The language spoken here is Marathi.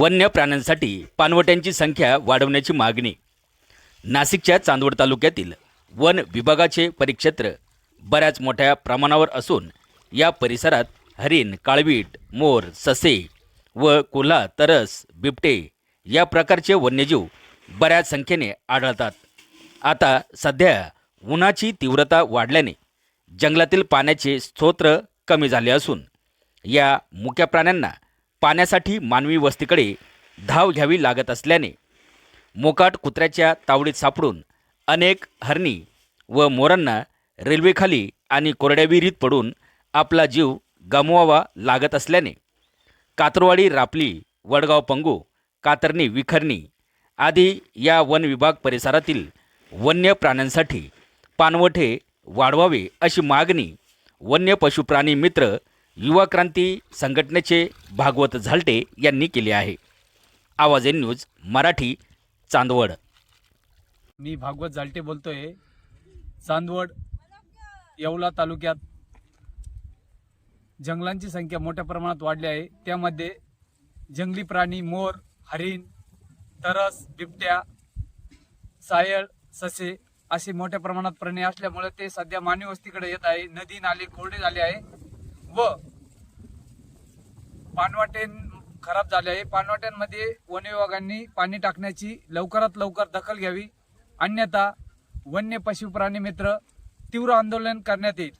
वन्य प्राण्यांसाठी पानवट्यांची संख्या वाढवण्याची मागणी. नाशिकच्या चांदवड तालुक्यातील वन विभागाचे परिक्षेत्र बऱ्याच मोठ्या प्रमाणावर असून या परिसरात हरिण काळवीट मोर ससे व कोल्हा तरस बिबटे या प्रकारचे वन्यजीव बऱ्याच संख्येने आढळतात. आता सध्या उन्हाची तीव्रता वाढल्याने जंगलातील पाण्याचे स्तोत्र कमी झाले असून या मुक्या प्राण्यांना पाण्यासाठी मानवी वस्तीकडे धाव घ्यावी लागत असल्याने मोकाट कुत्र्याच्या तावडीत सापडून अनेक हरणी व मोरांना रेल्वेखाली आणि कोरड्या विहिरीत पडून आपला जीव गमवावा लागत असल्याने कातरवाडी रापली वडगाव पंगू कातरणी विखरणी आदी या वन विभाग परिसरातील वन्य प्राण्यांसाठी पानवठे वाढवावे अशी मागणी वन्य पशुप्राणी मित्र युवा क्रांती संघटनेचे भागवत झालटे यांनी केले आहे. Awaaz N news Marathi Chandwad. मी भागवत जालटे बोलतोय. चांदवड येवला तालुक्यात जंगलांची संख्या मोठ्या प्रमाणात वाढली आहे. त्यामध्ये जंगली प्राणी मोर हरिण तरस बिबट्या सायळ ससे असे मोठ्या प्रमाणात प्राणी असल्यामुळे ते सध्या मानवी वस्तीकडे येत आहे. नदी नाले कोरडे झाले आहे. व पानवाटेन खराब झाले आहे. पानवाट्यांमध्ये वन विभागांनी पाणी टाकण्याची लवकरात लवकर दखल घ्यावी. अन्यथा वन्य पशुप्राणी मित्र तीव्र आंदोलन करण्यात येईल.